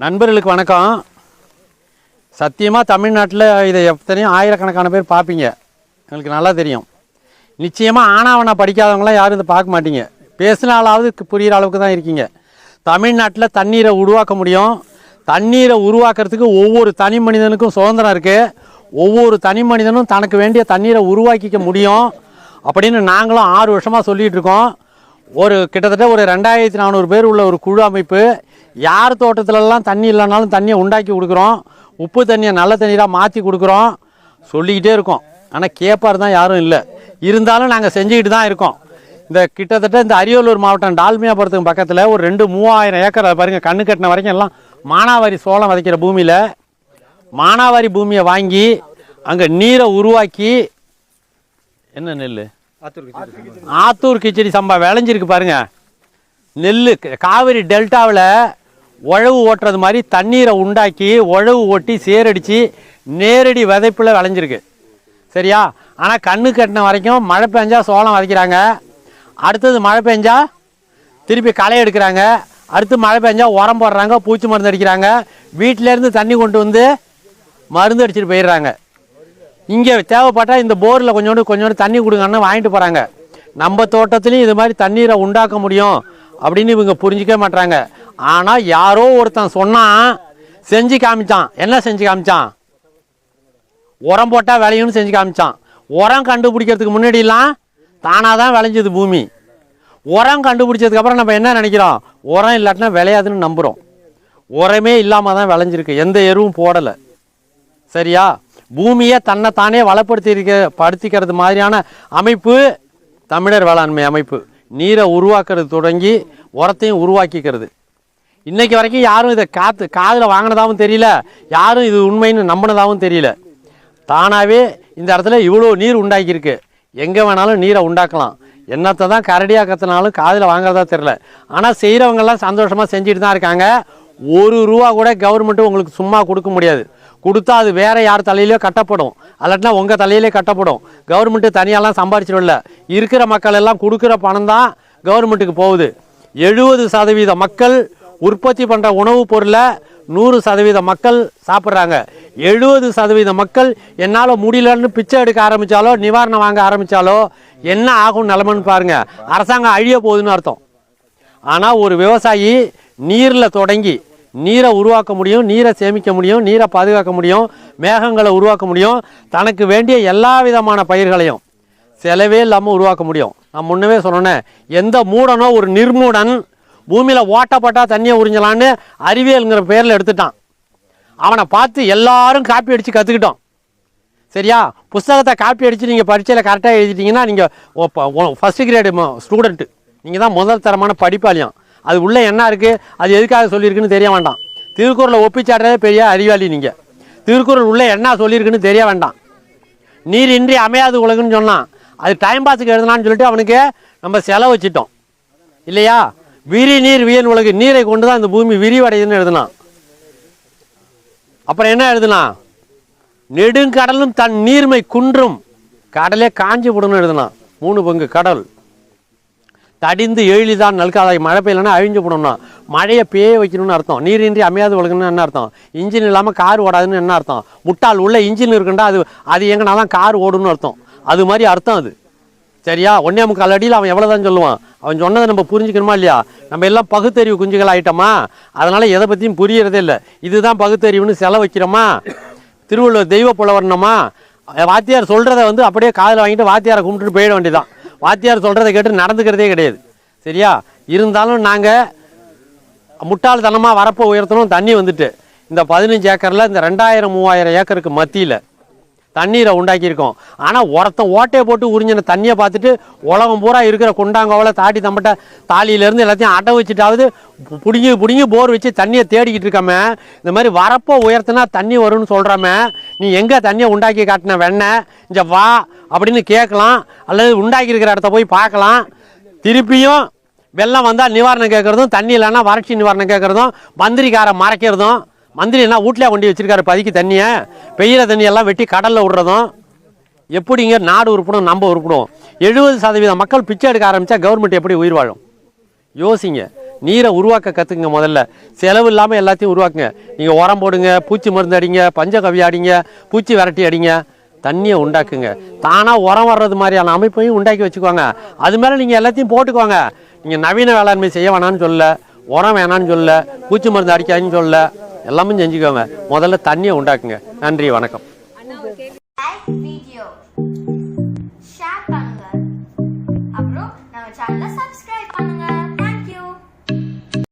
நண்பர்களுக்கு வணக்கம். சத்தியமாக தமிழ்நாட்டில் இதை எத்தனையும் ஆயிரக்கணக்கான பேர் பார்ப்பீங்க. எங்களுக்கு நல்லா தெரியும். நிச்சயமாக ஆனாவனா படிக்காதவங்களாம் யாரும் இதை பார்க்க மாட்டீங்க. பேசினாலாவது புரிகிற அளவுக்கு தான் இருக்கீங்க. தமிழ்நாட்டில் தண்ணீரை உருவாக்க முடியும். தண்ணீரை உருவாக்குறதுக்கு ஒவ்வொரு தனி மனிதனுக்கும் சுதந்திரம் இருக்குது ஒவ்வொரு தனி மனிதனும் தனக்கு வேண்டிய தண்ணீரை உருவாக்கிக்க முடியும். அப்படின்னு நாங்களும் ஆறு வருஷமாக சொல்லிகிட்டு இருக்கோம். ஒரு கிட்டத்தட்ட ஒரு ரெண்டாயிரத்தி நானூறு பேர் உள்ள ஒரு குழு அமைப்பு. யார் தோட்டத்துலலாம் தண்ணி இல்லைனாலும் தண்ணியை உண்டாக்கி கொடுக்குறோம். உப்பு தண்ணியை நல்ல தண்ணீராக மாற்றி கொடுக்குறோம். சொல்லிக்கிட்டே இருக்கோம். ஆனால் கேட்பார் தான் யாரும் இல்லை. இருந்தாலும் நாங்கள் செஞ்சுக்கிட்டு தான் இருக்கோம். இந்த கிட்டத்தட்ட இந்த அரியலூர் மாவட்டம் டால்மியாபுரத்துக்கு பக்கத்தில் ஒரு ரெண்டு மூவாயிரம் ஏக்கர் பாருங்கள் கண்ணு கட்டின வரைக்கும் எல்லாம் மானாவாரி சோளம் விதைக்கிற பூமியில் மானாவாரி பூமியை வாங்கி அங்கே நீரை உருவாக்கி என்ன நெல் ஆத்தூர் கிச்சடி சம்பா. விளைஞ்சிருக்கு பாருங்க. நெல் காவிரி டெல்டாவில் உழவு ஓட்டுறது மாதிரி தண்ணீரை உண்டாக்கி உழவு ஓட்டி சேரடிச்சு நேரடி விதைப்பில் விளைஞ்சிருக்கு. சரியா? ஆனால் கண்ணு கட்டின வரைக்கும் மழை பெஞ்சா சோளம் விதைக்கிறாங்க. அடுத்தது மழை பெஞ்சா திருப்பி களை எடுக்கிறாங்க. அடுத்து மழை பெஞ்சா உரம் போடுறாங்க பூச்சி மருந்து அடிக்கிறாங்க. வீட்டிலேருந்து தண்ணி கொண்டு வந்து மருந்து அடிச்சிட்டு போயிடுறாங்க. இங்கே தேவைப்பட்டால் இந்த போரில் கொஞ்சோண்டு கொஞ்சோண்டு தண்ணி கொடுங்கன்னு வாங்கிட்டு போகிறாங்க நம்ம தோட்டத்துலேயும் இது மாதிரி தண்ணீரை உண்டாக்க முடியும் அப்படின்னு இவங்க புரிஞ்சிக்க மாட்றாங்க. ஆனால் யாரோ ஒருத்தன் சொன்னான் செஞ்சு காமிச்சான். என்ன செஞ்சு காமிச்சான்? உரம் போட்டால் விளையும்னு செஞ்சு காமிச்சான். உரம் கண்டுபிடிக்கிறதுக்கு முன்னாடிலாம் தானாக தான் விளைஞ்சது பூமி. உரம் கண்டுபிடிச்சதுக்கப்புறம் நம்ம என்ன நினைக்கிறோம்? உரம் இல்லாட்டினா விளையாதுன்னு நம்புகிறோம் உரமே இல்லாமல் தான் விளைஞ்சிருக்கு. எந்த எருவும் போடலை. சரியா? பூமியை தன்னைத்தானே வளப்படுத்தியிருக்க வளப்படுத்தி இருக்க படுத்திக்கிறது மாதிரியான அமைப்பு தமிழர் வேளாண்மை அமைப்பு. நீரை உருவாக்குறது தொடங்கி உரத்தையும் உருவாக்கிக்கிறது. இன்றைக்கு வரைக்கும் யாரும் இதை காத்து காதில் வாங்கினதாகவும் தெரியல. யாரும் இது உண்மைன்னு நம்பினதாகவும் தெரியல. தானாகவே இந்த இடத்துல இவ்வளோ நீர் உண்டாக்கியிருக்கு. எங்கே வேணாலும் நீரை உண்டாக்கலாம். என்னத்தை தான் கரடியாக கத்தினாலும் காதில் வாங்குறதா தெரில ஆனால் செய்கிறவங்கெல்லாம் சந்தோஷமாக செஞ்சுட்டு தான் இருக்காங்க. ஒரு ரூபா கூட கவர்மெண்ட்டு உங்களுக்கு சும்மா கொடுக்க முடியாது. கொடுத்தா அது வேற யார் தலையிலையோ கட்டப்படும். அல்லாட்டினா உங்கள் தலையிலே கட்டப்படும். கவர்மெண்ட்டு தனியாலாம் சம்பாரிச்சிடல இருக்கிற மக்கள் எல்லாம் கொடுக்குற பணம் தான் கவர்மெண்ட்டுக்கு போகுது. எழுபது சதவீத மக்கள் உற்பத்தி பண்ணுற உணவுப் பொருளை நூறு சதவீத மக்கள் சாப்பிட்றாங்க. எழுபது சதவீத மக்கள் என்னால் முடியலன்னு பிச்சை எடுக்க ஆரம்பித்தாலோ நிவாரணம் வாங்க ஆரம்பித்தாலோ என்ன ஆகும் நிலமன்னு பாருங்க. அரசாங்கம் அழிய போகுதுன்னு அர்த்தம். ஆனால் ஒரு விவசாயி நீரில் தொடங்கி நீரை உருவாக்க முடியும் நீரை சேமிக்க முடியும் நீரை பாதுகாக்க முடியும் மேகங்களை உருவாக்க முடியும். தனக்கு வேண்டிய எல்லா விதமான பயிர்களையும் செலவே இல்லாமல் உருவாக்க முடியும். நான் முன்னவே சொன்னேன் எந்த மூடனோ ஒரு நிர்மூடன் பூமியில் ஓட்டப்பட்டா தண்ணியை உறிஞ்சலான்னு அறிவியல்ங்கிற பேரில் எடுத்துட்டான். அவனை பார்த்து எல்லாரும் காப்பி அடித்து கற்றுக்கிட்டோம் சரியா? புஸ்தகத்தை காப்பி அடித்து நீங்கள் பரீட்சையில் கரெக்டாக எழுதிட்டீங்கன்னா நீங்கள் ஃபஸ்ட்டு கிரேடு ஸ்டூடெண்ட்டு நீங்கள் தான் முதல் தரமான படிப்பாளியம். அது உள்ளே என்ன இருக்குது அது எதுக்காக சொல்லியிருக்குன்னு தெரிய வேண்டாம். திருக்குறளை ஒப்பிச்சாடுறதே பெரிய அறிவாளி நீங்கள் திருக்குறள் உள்ளே என்ன சொல்லியிருக்குன்னு தெரிய வேண்டாம். நீர் இன்றி அமையாது உலகுன்னு சொன்னான். அது டைம் பாஸுக்கு எழுதலான்னு சொல்லிட்டு அவனுக்கு நம்ம செலவு வச்சிட்டோம். இல்லையா? விரி நீர் வியன் உலகு. நீரை கொண்டு தான் இந்த பூமி விரிவடையுதுன்னு எழுதினான். அப்புறம் என்ன எழுதுனா நெடுங்கடலும் தன் நீர்மை குன்றும். கடலே காஞ்சி விடணும் எழுதலாம் மூணு பங்கு கடல். தடிந்து எழிதான் நல்காத மழை பெய்யலன்னா அழிஞ்சு போடணும்னா மழையை பேய வைக்கணும்னு அர்த்தம். நீரின்றி அமையாது ஒழுகுன்னு என்ன அர்த்தம்? இன்ஜின் இல்லாமல் கார் ஓடாதுன்னு என்ன அர்த்தம்? முட்டால் உள்ள இன்ஜின் இருக்குண்டா அது அது எங்கன்னா தான் கார் ஓடுன்னு அர்த்தம். அது மாதிரி அர்த்தம் அது. சரியா? ஒன்னே முக்கால் அடியில் அவன் எவ்வளோ தான் சொல்லுவான். அவன் சொன்னதை நம்ம புரிஞ்சுக்கணுமா இல்லையா? நம்ம எல்லாம் பகுத்தறிவு குஞ்சுகள் ஆகிட்டோமா அதனால் எதை பற்றியும் புரியறதே இல்லை. இதுதான் பகுத்தறிவுன்னு செலவு வைக்கிறோமா திருவள்ளுவர் தெய்வ புலவரணமா வாத்தியார் சொல்கிறத வந்து அப்படியே காதில் வாங்கிட்டு வாத்தியாரை கும்பிட்டுட்டு போயிட வேண்டியதான் வாத்தியார் சொல்கிறத கேட்டு நடந்துக்கிறதே கிடையாது. சரியா? இருந்தாலும் நாங்கள் முட்டாள்தனமாக வரப்போ உயர்த்தணும் தண்ணி வந்துட்டு. இந்த பதினஞ்சு ஏக்கரில் இந்த ரெண்டாயிரம் மூவாயிரம் ஏக்கருக்கு மத்தியில் தண்ணீரை உண்டாக்கியிருக்கோம். ஆனால் ஒருத்தன் ஓட்டையை போட்டு உறிஞ்சின தண்ணியை பார்த்துட்டு உலகம் பூரா இருக்கிற குண்டாங்கோவில் தாட்டி தம்பட்ட தாலியிலேருந்து எல்லாத்தையும் அட்டை வச்சுட்டாவது பிடுங்கி பிடுங்கி போர் வச்சு தண்ணியை தேடிக்கிட்டு இருக்காம இந்த மாதிரி வரப்போ உயர்த்தினா தண்ணி வரும்னு சொல்கிறாம நீ எங்கே தண்ணியை உண்டாக்கி காட்டின வெண்ணெய் இங்கே வா அப்படின்னு கேட்கலாம். அல்லது உண்டாக்கியிருக்கிற இடத்த போய் பார்க்கலாம். திருப்பியும் வெள்ளம் வந்தால் நிவாரணம் கேட்குறதும் தண்ணி இல்லைன்னா வறட்சி நிவாரணம் கேட்குறதும் மந்திரிக்காரை மறைக்கிறதும் மந்திரி என்ன வீட்டிலே கொண்டு வச்சிருக்காரு பதிக்கு தண்ணியை பெய்கிற தண்ணியெல்லாம் வெட்டி கடலில் விடுறதும் எப்படிங்க நாடு உருப்படும் நம்ம உருப்படும்? எழுபது சதவீதம் மக்கள் பிச்சை எடுக்க ஆரம்பித்தா கவர்மெண்ட் எப்படி உயிர் வாழும்? யோசிங்க. நீரை உருவாக்க கற்றுக்குங்க முதல்ல. செலவு இல்லாமல் எல்லாத்தையும் உருவாக்குங்க. நீங்கள் உரம் போடுங்க பூச்சி மருந்து அடிங்க பஞ்சகவி அடிங்க பூச்சி விரட்டி அடிங்க. தண்ணியை உண்டாக்குங்க. தானாக உரம் வர்றது மாதிரியான அமைப்பையும் உண்டாக்கி வச்சுக்கோங்க அது மேலே நீங்கள் எல்லாத்தையும் போட்டுக்கோங்க நீங்கள் நவீன வேளாண்மை செய்ய வேணாம்னு சொல்ல உரம் வேணான்னு சொல்ல பூச்சி மருந்து அடிக்காதுன்னு சொல்ல எல்லாமே செஞ்சுக்கோங்க முதல்ல தண்ணியை உண்டாக்குங்க. நன்றி வணக்கம்.